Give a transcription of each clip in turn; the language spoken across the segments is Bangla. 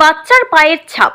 বাচ্চার পায়ের ছাপ।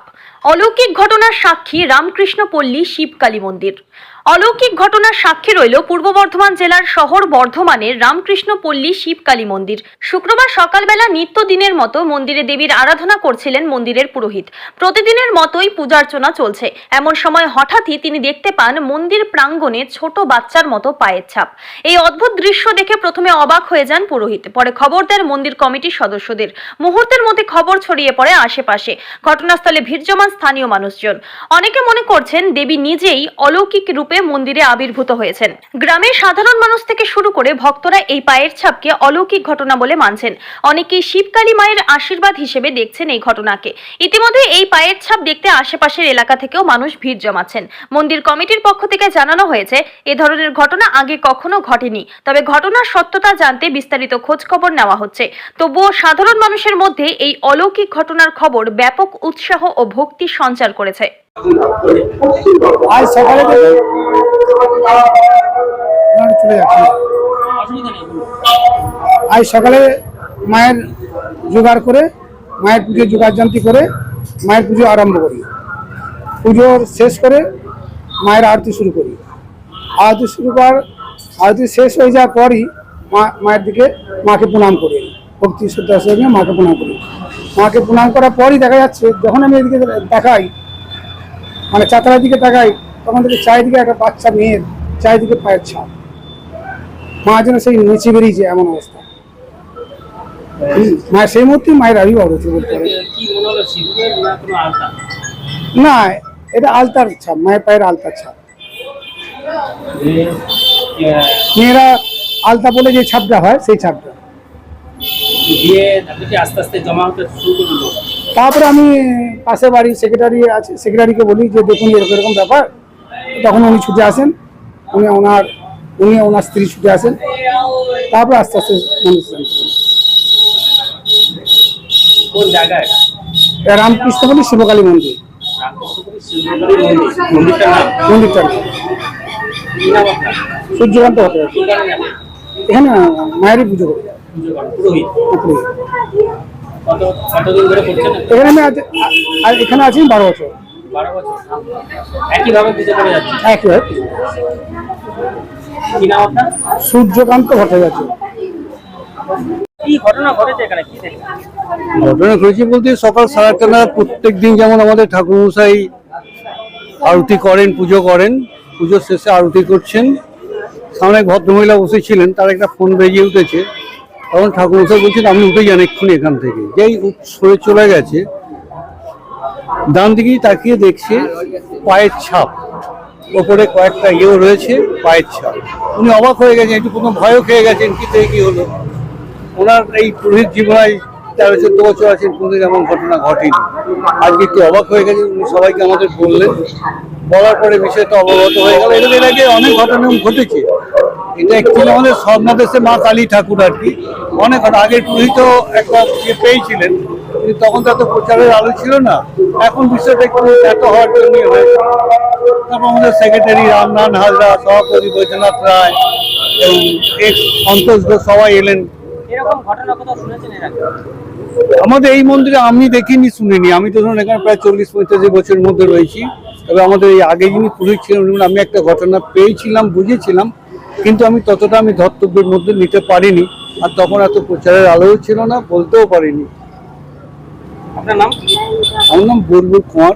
অলৌকিক ঘটনার সাক্ষী রামকৃষ্ণপল্লী শিবকালী মন্দির। অলৌকিক ঘটনার সাক্ষী রইল পূর্ব বর্ধমান জেলার শহর বর্ধমানের রামকৃষ্ণপল্লী শিবকালী মন্দির। শুক্রবার সকালবেলা নিত্যদিনের মতো মন্দিরে দেবীর আরাধনা করছিলেন মন্দিরের পুরোহিত। প্রতিদিনের মতোই পূজার্চনা চলছে। এমন সময় হঠাৎই তিনি দেখতে পান মন্দির প্রাঙ্গণে ছোট বাচ্চার মতো পায়ের ছাপ। এই অদ্ভুত দৃশ্য দেখে প্রথমে অবাক হয়ে যান পুরোহিত। পরে খবর দেন মন্দির কমিটির সদস্যদের। মুহূর্তের মধ্যে খবর ছড়িয়ে পড়ে আশেপাশে। ঘটনাস্থলে ভিড় জমান স্থানীয় মানুষজন। অনেকে মনে করছেন দেবী নিজেই অলৌকিক রূপে মন্দিরে আবির্ভূত হয়েছেন। গ্রামের সাধারণ মানুষ থেকে শুরু করে ভক্তরা এই পায়ের ছাপকে অলৌকিক ঘটনা বলে মানছেন। অনেকেই শিবকালী মায়ের আশীর্বাদ হিসেবে দেখছেন এই ঘটনাকে। ইতিমধ্যে এই পায়ের ছাপ দেখতে আশেপাশের এলাকা থেকেও মানুষ ভিড় জমাচ্ছেন। মন্দির কমিটির পক্ষ থেকে জানানো হয়েছে, এ ধরনের ঘটনা আগে কখনো ঘটেনি। তবে ঘটনার সত্যতা জানতে বিস্তারিত খোঁজ খবর নেওয়া হচ্ছে। তবুও সাধারণ মানুষের মধ্যে এই অলৌকিক ঘটনার খবর ব্যাপক উৎসাহ ও ভক্তি সঞ্চার করেছে। আজ সকালে আজ সকালে মায়ের জোগাড় করে, মায়ের পুজো জোগাড় করে, মায়ের পুজো আরম্ভ করি। পুজো শেষ করে মায়ের আরতি শুরু করি। আরতি শুরু করার আরতি শেষ হয়ে যাওয়ার পরই মা মায়ের দিকে মাকে প্রণাম করি। ভক্তি শ্রদ্ধার সঙ্গে মাকে প্রণাম করি। মাকে প্রণাম করার পরই দেখা যাচ্ছে, যখন আমি এদিকে দেখাই মানে চাতালার দিকে তাকাই তখন থেকে চারিদিকে একটা বাচ্চা মেয়ের চারিদিকে পায়ের ছাপ। মা যেন সেই নিচে বেরিয়েছে এমন অবস্থা। মায়ের সেই মুহূর্তে মায়ের আবির্ভাব হয়েছে বলতে পারে না এটা আলতার ছাপ মায়ের পায়ের আলতার ছাপ। মেয়েরা আলতা বলে যে ছাপটা হয় সেই ছাপটা। দিয়ে আস্তে আস্তে জমা হতে শুরু করল। তারপরে আমি পাশে বাড়ি সেক্রেটারি আছে সেক্রেটারিকে বলি যে দেখুন এরকম এরকম ব্যাপার। তখন উনি ছুটে আসেন। উনি ওনার উনি ওনার স্ত্রী ছুটে আসেন। তারপরে আস্তে আস্তে মানুষ কোন জায়গায়? এটা রামকৃষ্ণ বলি শিবকালী মন্দির। মন্দিরটার মন্দিরটা সূর্যকান্ত হতে এখানে মায়েরই পুজো করি। পুরোহিত। এখানে আমি আজ এখানে আছি বারো বছর। বারো বছর একইভাবে পুজো করে যাচ্ছে। একইভাবে কি নাম আপনার? সূর্যকান্ত ভট্টাচার্য। ঘটনা ঘটেছে বলতে সকাল সাড়ে আটটা নাগাদ প্রত্যেক দিন যেমন আমাদের ঠাকুরমশাই আরতি করেন পুজো করেন পুজোর শেষে আরতি করছেন। সামনে ভদ্রমহিলা বসেছিলেন তার একটা ফোন বেজে উঠেছে। তখন ঠাকুরমশাই বলছেন আমি উঠে যান এক্ষুনি এখান থেকে। যেই সরে চলে গেছে, ডান দিকেই তাকিয়ে দেখছে পায়ের ছাপ। ওপরে কয়েকটা ইয়েও রয়েছে, পায়ের ছাপ। উনি অবাক হয়ে গেছেন, একটু প্রথম ভয়ও খেয়ে গেছেন, কি থেকে কি হলো? ওনার এই পুরোহিত জীবনায় তেরো চোদ্দ বছর আছেন, কোনোদিন এমন ঘটনা ঘটেনি। আজকে একটু অবাক হয়ে গেছে উনি সবাইকে আমাদের বললেন। বলার পরে বিষয়টা অবগত হয়ে গেল। এর আগে অনেক ঘটনা ঘটেছে। এটা অ্যাকচুয়ালি আমাদের স্বর্ণাদেশে মা কালী ঠাকুর আর কি। অনেক আগের পুরোহিত একটা ইয়ে পেয়েছিলেন কিন্তু তখন তো এত প্রচারের আলো ছিল না। এখন বিষয়টা একটু এত হওয়ার জন্যই হয়েছে। তারপর আমাদের সেক্রেটারি রামনাথ হাজরা সভাপতি বৈদ্যনাথ রায় এবং এক্স সন্তোষ ঘোষ সবাই এলেন। এরকম ঘটনা কোথাও শুনেছেন এর আগে? আমাদের এই মন্দিরে আমি দেখিনি শুনিনি। আমি তো ধরুন এখানে প্রায় চল্লিশ পঁয়তাল্লিশ বছরের মধ্যে রয়েছি। তবে আমাদের এই আগে যিনি পুরোহিত ছিলেন আমি একটা ঘটনা পেয়েছিলাম বুঝেছিলাম। কিন্তু আমি ততটা আমি ধর্তব্যের মধ্যে নিতে পারিনি আর তখন এত প্রচারের আলোও ছিল না বলতেও পারিনি। আপনার নাম? আমার নাম বুলবুল কুমার।